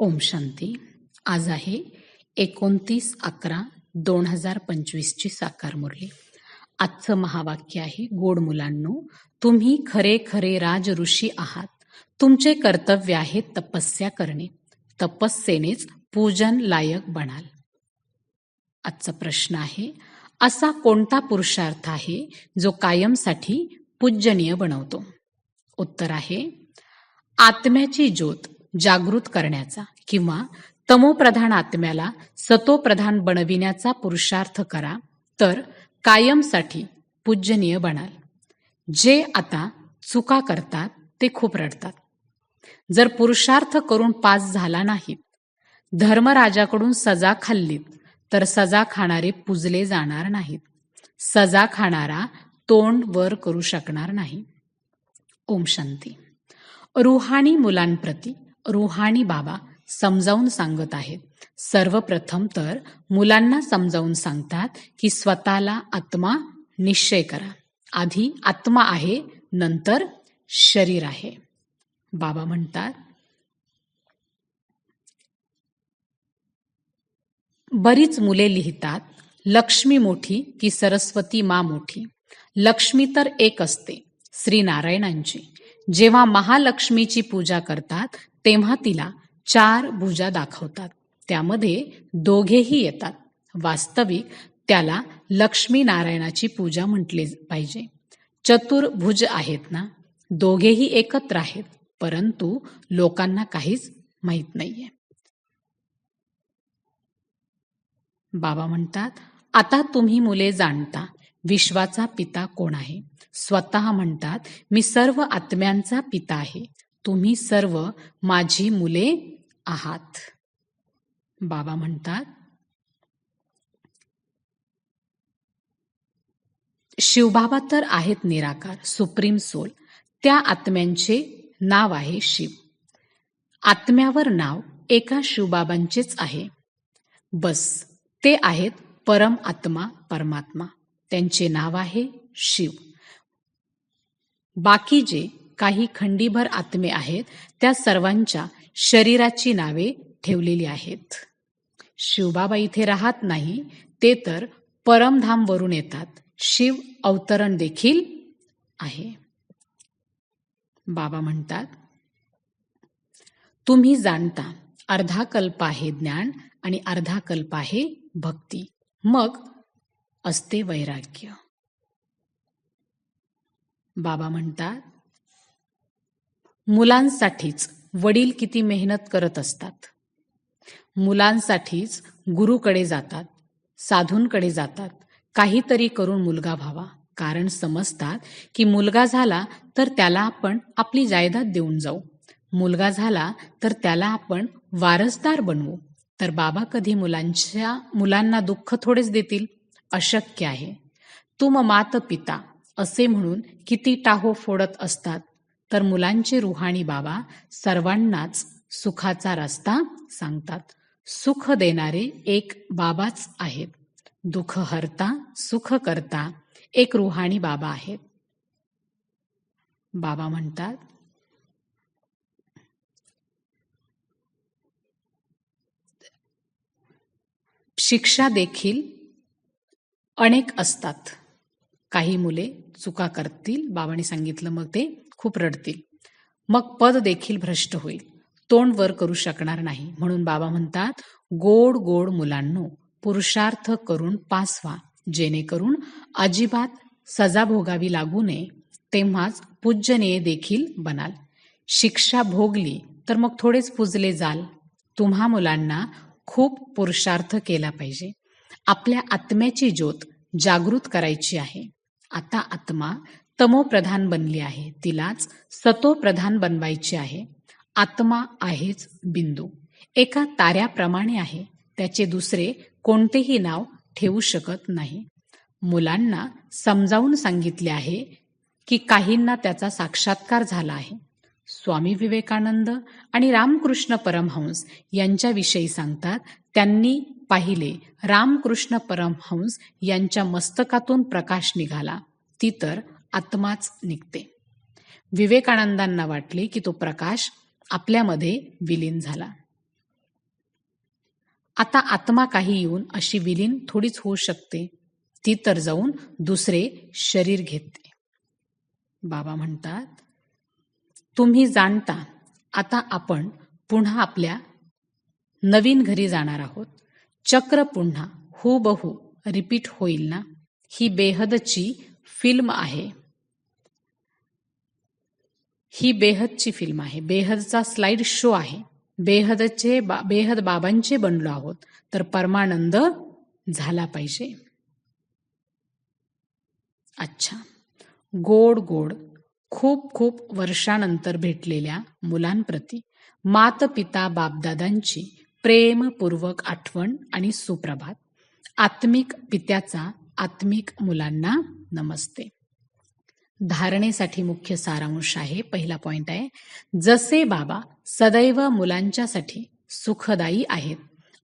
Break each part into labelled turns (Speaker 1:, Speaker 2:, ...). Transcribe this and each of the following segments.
Speaker 1: ओम शांती. आज आहे एकोणतीस अकरा दोन हजार पंचवीसची साकार मुरली. आजचं महावाक्य आहे गोड मुलांनो तुम्ही खरे खरे राज ऋषी आहात. तुमचे कर्तव्य आहे तपस्या करणे. तपस्येनेच पूजन लायक बनाल. आजचा प्रश्न आहे असा कोणता पुरुषार्थ आहे जो कायमसाठी पूजनीय बनवतो? उत्तर आहे आत्म्याची ज्योत. जागृत करण्याचा किंवा तमोप्रधान आत्म्याला सतोप्रधान बनविण्याचा पुरुषार्थ करा तर कायमसाठी पूजनीय बनाल. जे आता चुका करतात ते खूप रडतात जर पुरुषार्थ करून पास झाला नाहीत धर्मराजाकडून सजा खाल्लीत तर सजा खाणारे पुजले जाणार नाहीत. सजा खाणारा तोंड वर करू शकणार नाही. ओम शांती. रुहाणी मुलांप्रती रुहाणी बाबा समजावून सांगत आहेत. सर्वप्रथम तर मुलांना समजावून सांगतात की स्वतःला आत्मा निश्चय करा. आधी आत्मा आहे नंतर शरीर आहे. बाबा म्हणतात बरीच मुले लिहितात लक्ष्मी मोठी की सरस्वती मा मोठी. लक्ष्मी तर एक असते श्री नारायणांची जेव्हा महालक्ष्मीची पूजा करतात तेव्हा तिला चार भुजा दाखवतात. त्यामध्ये दोघेही येतात. वास्तविक त्याला लक्ष्मी नारायणाची पूजा म्हटले पाहिजे. चतुर्भुज आहेत ना? दोघेही एकत्र आहेत परंतु लोकांना काहीच माहीत नाहीये. बाबा म्हणतात आता तुम्ही मुले जाणता विश्वाचा पिता कोण आहे? स्वतः म्हणतात मी सर्व आत्म्यांचा पिता आहे. तुम्ही सर्व माझी मुले आहात. बाबा म्हणतात शिवबाबा तर आहेत निराकार सुप्रीम सोल. त्या आत्म्यांचे नाव आहे शिव. आत्म्यावर नाव एका शिवबाबांचेच आहे. बस ते आहेत परम आत्मा परमात्मा. त्यांचे नाव आहे शिव. बाकी जे काही खंडीभर आत्मे आहेत त्या सर्वांच्या शरीराची नावे ठेवलेली आहेत. शिवबाबा इथे राहत नाही ते तर परमधाम वरून येतात. शिव अवतरण देखील आहे. बाबा म्हणतात तुम्ही जाणता अर्धा कल्प आहे ज्ञान आणि अर्धा कल्प आहे भक्ती. मग असते वैराग्य. बाबा म्हणतात मुलांसाठीच वडील किती मेहनत करत असतात. मुलांसाठीच गुरुकडे जातात साधूंकडे जातात. काहीतरी करून मुलगा व्हावा. कारण समजतात की मुलगा झाला तर त्याला आपण आपली जायदाद देऊन जाऊ. मुलगा झाला तर त्याला आपण वारसदार बनवू. तर बाबा कधी मुलांच्या मुलांना दुःख थोडेच देतील? अशक्य आहे. तुम मात पिता असे म्हणून किती टाहो फोडत असतात. तर मुलांचे रुहाणी बाबा सर्वांनाच सुखाचा रस्ता सांगतात. सुख देणारे एक बाबाच आहेत. दुःख हरता सुख करता एक रुहाणी बाबा आहेत. बाबा म्हणतात शिक्षा देखील अनेक असतात. काही मुले चुका करतील. बाबांनी सांगितलं मग ते खूप रडतील. मग पद देखील भ्रष्ट होईल. तोंड वर करू शकणार नाही. म्हणून बाबा म्हणतात गोड गोड मुलांनो पुरुषार्थ करून पास व्हा जेणेकरून अजिबात सजा भोगावी लागू नये. तेव्हाच पूजनीय देखील बनाल. शिक्षा भोगली तर मग थोडेच पुजले जाल. तुम्हा मुलांना खूप पुरुषार्थ केला पाहिजे. आपल्या आत्म्याची ज्योत जागृत करायची आहे. आता आत्मा तमोप्रधान बनली आहे. तिलाच सतोप्रधान बनवायची आहे. आत्मा आहेच बिंदू. एका ताऱ्याप्रमाणे आहे. त्याचे दुसरे कोणतेही नाव ठेवू शकत नाही. मुलांना समजावून सांगितले आहे की काहींना त्याचा साक्षात्कार झाला आहे. स्वामी विवेकानंद आणि रामकृष्ण परमहंस यांच्याविषयी सांगतात त्यांनी पाहिले रामकृष्ण परमहंस यांच्या मस्तकातून प्रकाश निघाला. ती तर आत्माच निघते. विवेकानंदांना वाटले की तो प्रकाश आपल्यामध्ये विलीन झाला. आता आत्मा काही येऊन अशी विलीन थोडीच होऊ शकते. ती तर जाऊन दुसरे शरीर घेते. बाबा म्हणतात तुम्ही जाणता आता आपण पुन्हा आपल्या नवीन घरी जाणार आहोत. चक्र पुन्हा हुबहू रिपीट होईल ना? ही बेहदची फिल्म आहे. ही बेहदची फिल्म आहे. बेहदचा स्लाइड शो आहे. बेहदचे बा बेहद बाबांचे बनलो आहोत. तर परमानंद झाला पाहिजे. अच्छा. गोड गोड. खूप खूप वर्षानंतर भेटलेल्या मुलांप्रती मात पिता बापदादांची प्रेमपूर्वक आठवण आणि सुप्रभात. आत्मिक पित्याचा आत्मिक मुलांना नमस्ते. धारणेसाठी मुख्य सारांश आहे. पहिला पॉइंट आहे जसे बाबा सदैव मुलांच्यासाठी सुखदायी आहेत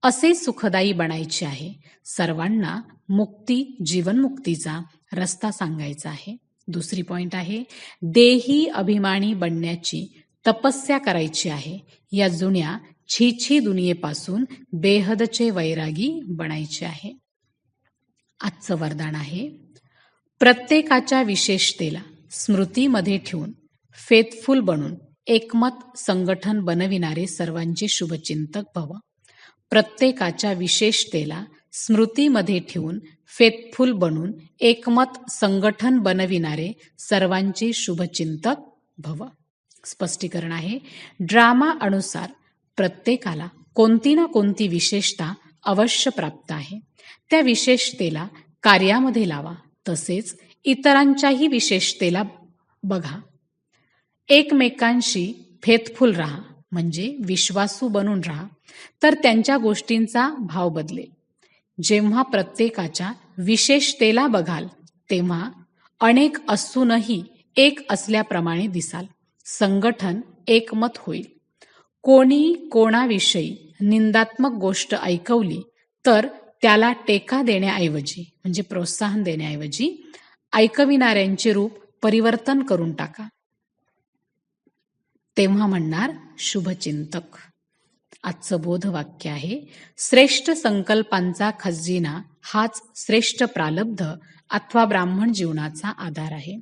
Speaker 1: असे सुखदायी बनायचे आहे. सर्वांना मुक्ती जीवनमुक्तीचा रस्ता सांगायचा आहे. दुसरी पॉइंट आहे देही अभिमानी बनण्याची तपस्या करायची आहे. या जुन्या छीछी दुनियेपासून बेहदचे वैरागी बनायचे आहे. आजचं वरदान आहे. प्रत्येकाच्या विशेषतेला स्मृतीमध्ये ठेवून फेथफुल बनून एकमत संगठन बनविणारे सर्वांचे शुभचिंतक भव प्रत्येकाच्या विशेषतेला स्मृतीमध्ये ठेवून फेथफुल बनून एकमत संगठन बनविणारे सर्वांचे शुभचिंतक भव स्पष्टीकरण आहे. ड्रामा अनुसार प्रत्येकाला कोणती ना कोणती विशेषता अवश्य प्राप्त आहे. त्या विशेषतेला कार्यामध्ये लावा. तसेच इतरांच्याही विशेषतेला बघा. एकमेकांशी फेथफुल राहा म्हणजे विश्वासू बनून राहा. तर त्यांच्या गोष्टींचा भाव बदलेल. जेव्हा प्रत्येकाच्या विशेषतेला बघाल तेव्हा अनेक असूनही एक असल्याप्रमाणे दिसाल. संगठन एकमत होईल. कोणी कोणाविषयी निंदात्मक गोष्ट ऐकवली तर त्याला टेका देण्याऐवजी म्हणजे प्रोत्साहन देण्याऐवजी ऐकविणाऱ्यांचे रूप परिवर्तन करून टाका. तेव्हा म्हणणार शुभचिंतक. आजचं बोधवाक्य आहे श्रेष्ठ संकल्पांचा खजिना हाच श्रेष्ठ प्रालब्ध अथवा ब्राह्मण जीवनाचा आधार आहे.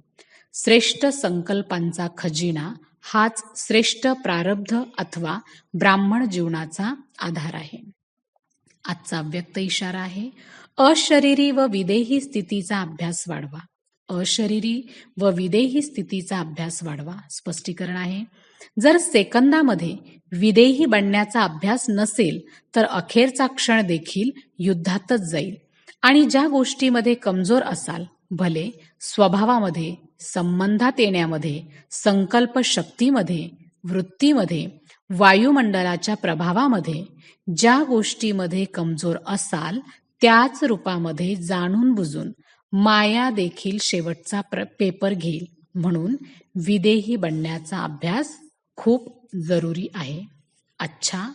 Speaker 1: श्रेष्ठ संकल्पांचा खजिना हाच श्रेष्ठ प्रारब्ध अथवा ब्राह्मण जीवनाचा आधार आहे. आजचा व्यक्त इशारा आहे अशरीरी व विदेही स्थितीचा अभ्यास वाढवा. अशरीरी व विदेही स्थितीचा अभ्यास वाढवा स्पष्टीकरण आहे. जर सेकंदामध्ये विदेही बनण्याचा अभ्यास नसेल तर अखेरचा क्षण देखील युद्धातच जाईल. आणि ज्या गोष्टीमध्ये कमजोर असाल भले स्वभावामध्ये संबंधात येण्यामध्ये संकल्प शक्तीमध्ये वृत्तीमध्ये वायुमंडलाच्या प्रभावामध्ये ज्या गोष्टीमध्ये कमजोर असाल त्याच रूपामध्ये जाणून बुजून माया देखील शेवटचा प्र पेपर घेईल. म्हणून विदेही बनण्याचा अभ्यास खूप जरुरी आहे. अच्छा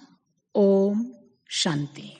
Speaker 1: ओम शांती.